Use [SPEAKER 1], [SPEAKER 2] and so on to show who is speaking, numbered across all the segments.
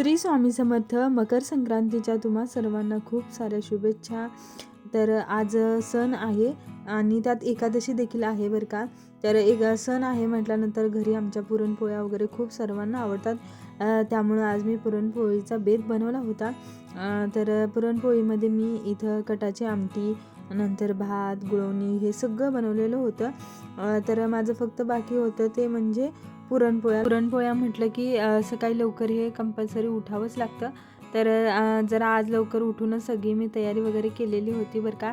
[SPEAKER 1] श्री स्वामी समर्थ मकर संक्रांतीच्या तुम्हा सर्वांना खूप साऱ्या शुभेच्छा. तर आज सण आहे आणि त्यात एकादशी देखील आहे बरं का. तर एक सण आहे म्हटल्यानंतर घरी आमच्या पुरणपोळ्या वगैरे खूप सर्वांना आवडतात. त्यामुळं आज मी पुरणपोळीचा बेत बनवला होता. तर पुरणपोळीमध्ये मी इथं कटाची आमटी नंतर भात गुळवणी हे सगळं बनवलेलं होतं. तर माझं फक्त बाकी होतं ते म्हणजे पुरणपोळ्या. पुरणपोळ्या म्हटलं की सकाळी लवकर हे कंपल्सरी उठावंच लागतं. तर जरा आज लवकर उठूनच सगळी मी तयारी वगैरे केलेली होती बरं का.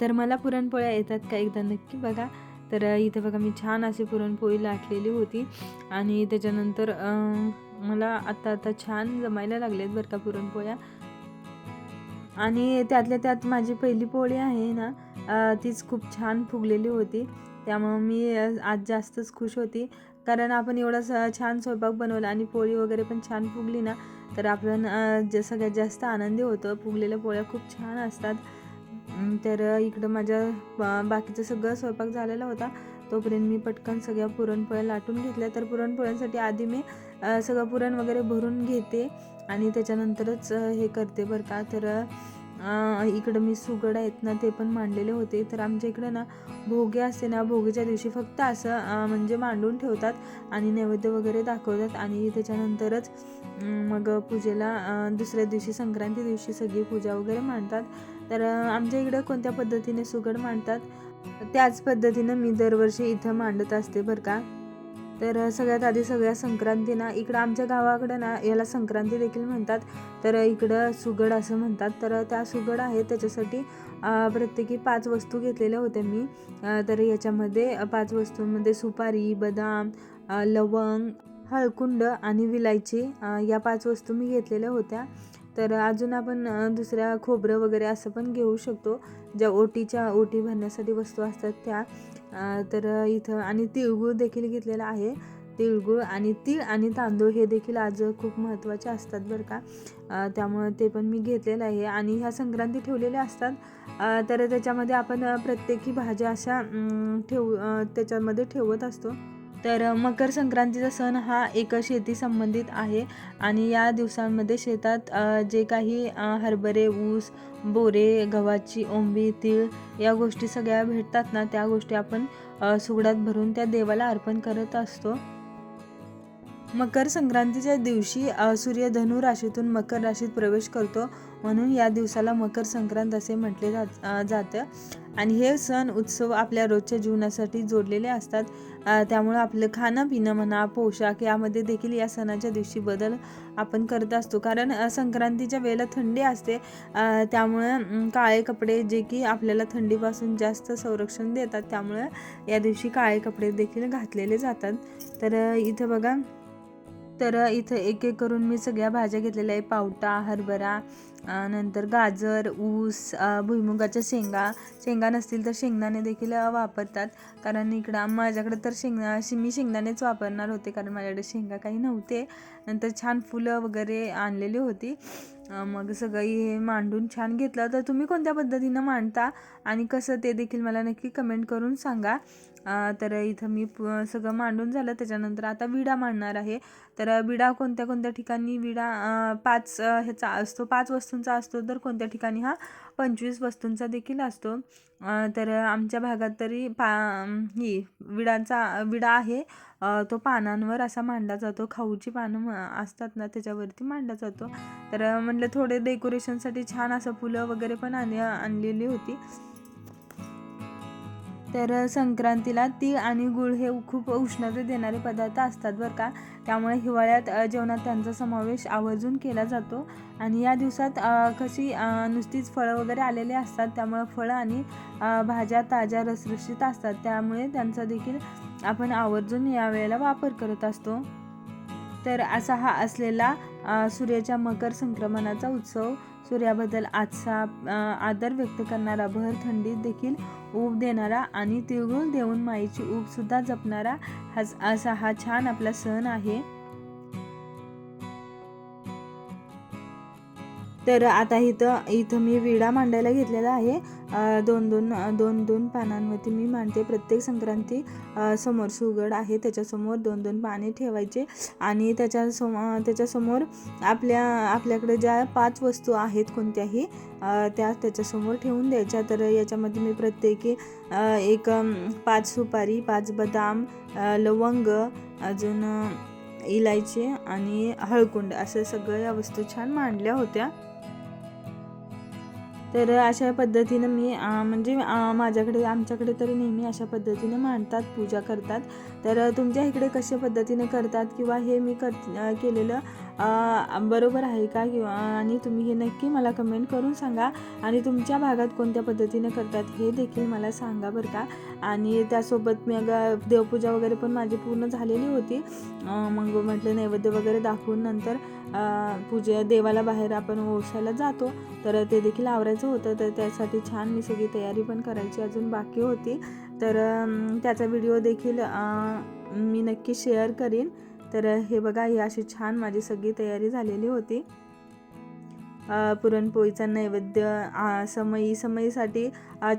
[SPEAKER 1] तर मला पुरणपोळ्या येतात का एकदा नक्की बघा. तर इथं बघा मी छान अशी पुरणपोळी लाटलेली होती. आणि त्याच्यानंतर मला आत्ता आता छान जमायला लागलेत बरं का पुरणपोळ्या. आणि त्यातल्या त्यात माझी पहिली पोळी आहे ना तीच खूप छान फुगलेली होती. त्यामुळं मी आज जास्तच खुश होती. कारण आपण एवढा स छान स्वयंपाक बनवला आणि पोळी वगैरे पण छान फुगली ना तर आपण जे सगळ्यात जास्त आनंदी होतं फुगलेल्या पोळ्या खूप छान असतात. तर इकडं माझ्या बाकीचं सगळं स्वयंपाक झालेला होता. तोपर्यंत मी पटकन सगळ्या पुरणपोळ्या लाटून घेतल्या. तर पुरणपोळ्यांसाठी आधी मी सगळं पुरण वगैरे भरून घेते आणि त्याच्यानंतरच हे करते बरं का. तर इकडं मी सुगड आहेत ना ते पण मांडलेले होते. तर आमच्या इकडे ना भोगे असते ना भोगेच्या दिवशी फक्त असं म्हणजे मांडून ठेवतात आणि नैवेद्य वगैरे दाखवतात आणि त्याच्यानंतरच मग पूजेला दुसऱ्या दिवशी संक्रांती दिवशी सगळी पूजा वगैरे मांडतात. तर आमच्या इकडं कोणत्या पद्धतीने सुगड मांडतात? त्याच पद्धतीनं मी दरवर्षी इथं मांडत असते बरं का. तर सगळ्यात आधी सगळ्या संक्रांतीना इकडं आमच्या गावाकडं ना याला संक्रांती देखील म्हणतात. तर इकडं सुगड असं म्हणतात. तर त्या सुगड आहे त्याच्यासाठी प्रत्येकी पाच वस्तू घेतलेल्या होत्या मी. तर याच्यामध्ये पाच वस्तूंमध्ये सुपारी बदाम लवंग हळकुंड आणि विलायची या पाच वस्तू मी घेतलेल्या होत्या. तर अजून आपण दुसऱ्या खोबरं वगैरे असं पण घेऊ शकतो. ज्या ओटीच्या ओटी भरण्यासाठी वस्तू असतात त्या. तर इथं आणि तिळगुळ देखील घेतलेला आहे. तिळगुळ आणि तीळ आणि तांदूळ हे देखील आज खूप महत्त्वाचे असतात बरं का. त्यामुळं ते पण मी घेतलेलं आहे. आणि ह्या संक्रांती ठेवलेल्या असतात. तर त्याच्यामध्ये आपण प्रत्येकी भाज्या अशा ठेवू त्याच्यामध्ये ठेवत असतो. तर मकर संक्रांतीचा सण हा एक शेती संबंधित आहे आणि या दिवसांमध्ये शेतात जे काही हरभरे ऊस बोरे गव्हाची ओंबी तीळ या गोष्टी सगळ्या भेटतात ना त्या गोष्टी आपण सुगडात भरून त्या देवाला अर्पण करत असतो. मकर संक्रांतीच्या दिवशी सूर्य धनु राशीतून मकर राशीत प्रवेश करतो. म्हणून या दिवसाला मकर संक्रांत असे म्हटले जात जातं. आणि हे सण उत्सव आपल्या रोजच्या जीवनासाठी जोडलेले असतात. त्यामुळं आपलं खाणं पिणं म्हणा पोशाख यामध्ये देखील या सणाच्या दिवशी बदल आपण करत असतो. कारण संक्रांतीच्या वेळेला थंडी असते. त्यामुळं काळे कपडे जे की आपल्याला थंडीपासून जास्त संरक्षण देतात त्यामुळं या दिवशी काळे कपडे देखील घातलेले जातात. तर इथं बघा तर इथं एक एक करून मी सगळ्या भाज्या घेतलेल्या आहे पावटा हरभरा नंतर गाजर ऊस भुईमुगाच्या शेंगा. शेंगा नसतील तर शेंगदाणे देखील वापरतात. कारण इकडं माझ्याकडे तर शेंगा मी शेंगदाणेच वापरणार होते. कारण माझ्याकडे शेंगा काही नव्हते. नंतर छान फुलं वगैरे आणलेली होती. मग सगळं हे मांडून छान घेतलं. तर तुम्ही कोणत्या पद्धतीनं मांडता आणि कसं ते देखील मला नक्की कमेंट करून सांगा. तर इथं मी सगळं मांडून झालं. त्याच्यानंतर आता विडा मांडणार आहे. तर विडा कोणत्या कोणत्या ठिकाणी विडा पाच ह्याचा असतो पाच वस्तूंचा असतो तर कोणत्या ठिकाणी हा पंचवीस वस्तूंचा देखील असतो. तर आमच्या भागात तरी पा ही विडांचा विडा आहे. तो पानांवर असा मांडला जातो. खाऊची पानं म- असतात ना त्याच्यावरती मांडला जातो. तर म्हणलं म्हटलं थोडे डेकोरेशनसाठी छान असं फुलं वगैरे पण आण आणलेली होती. तर संक्रांतीला तीळ आणि गुळ हे खूप उष्णता देणारे पदार्थ असतात बरं का. त्यामुळे हिवाळ्यात जेवणात त्यांचा समावेश आवर्जून केला जातो. आणि या दिवसात कशी नुसतीच फळं वगैरे आलेले असतात त्यामुळे फळं आणि भाज्या ताज्या रसरशीत असतात. त्यामुळे त्यांचा देखील आपण आवर्जून या वेळेला वापर करत असतो. तर असा हा असलेला सूर्याच्या मकर संक्रमणाचा उत्सव. सूर्याबद्दल आजचा आदर व्यक्त करणारा भर थंडीत देखील ऊब देणारा आणि तिळगुळ देऊन माईची ऊबसुद्धा जपणारा हा असा हा छान आपला सण आहे. तर आता इथं इथं मी विडा मांडायला घेतलेला आहे. दोन दोन दोन दोन पानांवरती मी मांडते. प्रत्येक संक्रांती समोर सुगड आहे. त्याच्यासमोर दोन दोन पाने ठेवायचे आणि त्याच्या सम त्याच्यासमोर आपल्या आपल्याकडे ज्या पाच वस्तू आहेत कोणत्याही त्या त्याच्यासमोर ठेवून द्यायच्या. तर याच्यामध्ये मी प्रत्येकी एक पाच सुपारी पाच बदाम लवंग अजून इलायची आणि हळकुंड असं सगळ्या वस्तू छान मांडल्या होत्या. तर अशा पद्धतीनं मी म्हणजे माझ्याकडे आमच्याकडे तरी नेहमी अशा पद्धतीनं मांडतात पूजा करतात. तर तुमच्या इकडे कशा पद्धतीने करतात किंवा हे मी कर केलेलं बरोबर आहे का? किंवा आणि तुम्ही हे नक्की मला कमेंट करून सांगा. आणि तुमच्या भागात कोणत्या पद्धतीने करतात हे देखील मला सांगा बरं का. आणि त्यासोबत मी अगं देवपूजा वगैरे पण माझी पूर्ण झालेली होती. मग म्हटलं नैवेद्य वगैरे दाखवून नंतर पूजे देवाला बाहेर आपण ओसायला जातो. तर ते देखील आवरायचं होतं. तर त्यासाठी छान मी सगळी तयारी पण करायची अजून बाकी होती. तर त्याचा व्हिडिओ देखील मी नक्की शेअर करीन. तर हे बघा ही अशी छान माझी सगळी तयारी झालेली होती. पुरणपोळीचा नैवेद्य समयी समयीसाठी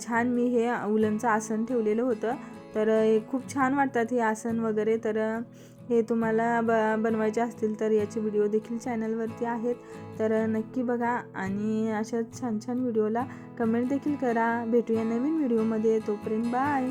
[SPEAKER 1] छान मी हे उलनचं आसन ठेवलेलं होतं. तर हे खूप छान वाटतात हे आसन वगैरे. तर हे तुम्हाला ब बनवायचे असतील तर याचे व्हिडिओ देखील चॅनलवरती आहेत. तर नक्की बघा आणि अशा छान छान व्हिडिओला कमेंट देखील करा. भेटूया नवीन व्हिडिओमध्ये. तोपर्यंत बाय!